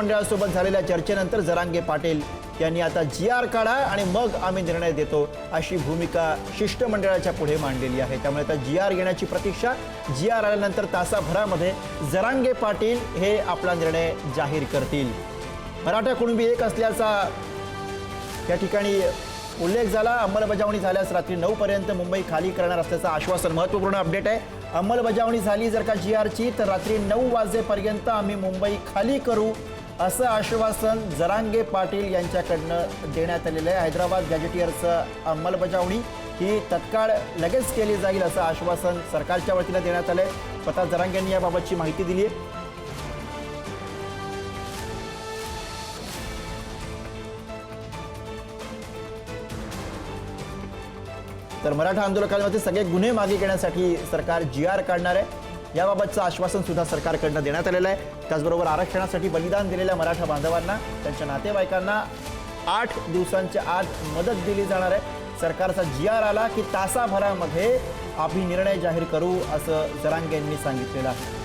मंडळासोबत झालेल्या चर्चेनंतर जरांगे पाटील यांनी आता जी आर काढा आणि मग आम्ही निर्णय देतो अशी भूमिका शिष्टमंडळाच्या पुढे मांडलेली आहे. त्यामुळे आता जी आर घेण्याची प्रतीक्षा जी आर आल्यानंतर तासाभरामध्ये जरांगे पाटील हे आपला निर्णय जाहीर करतील. मराठा कुणबी एक असल्याचा या ठिकाणी उल्लेख झाला. अंमलबजावणी झाल्यास रात्री नऊपर्यंत मुंबई खाली करणार असल्याचं आश्वासन महत्त्वपूर्ण अपडेट आहे. अंमलबजावणी झाली जर का जी आरची तर रात्री नऊ वाजेपर्यंत आम्ही मुंबई खाली करू असं आश्वासन जरांगे पाटील यांच्याकडनं देण्यात आलेलं आहे. हैदराबाद गॅजेटियरचं अंमलबजावणी ही तत्काळ लगेच केली जाईल असं आश्वासन सरकारच्या वतीनं देण्यात आलं आहे स्वतः जरांगे यांनी याबाबतची माहिती दिली आहे. तर मराठा आंदोलकांमध्ये सगळे गुन्हे मागे घेण्यासाठी सरकार जी आर काढणार आहे. याबाबतचं आश्वासन सुद्धा सरकारकडनं देण्यात आलेलं आहे. त्याचबरोबर आरक्षणासाठी बलिदान दिलेल्या मराठा बांधवांना त्यांच्या नातेवाईकांना आठ दिवसांच्या आत मदत दिली जाणार आहे. सरकारचा जी आर आला की तासाभरामध्ये आम्ही निर्णय जाहीर करू असं जरांगे यांनी सांगितलेलं आहे.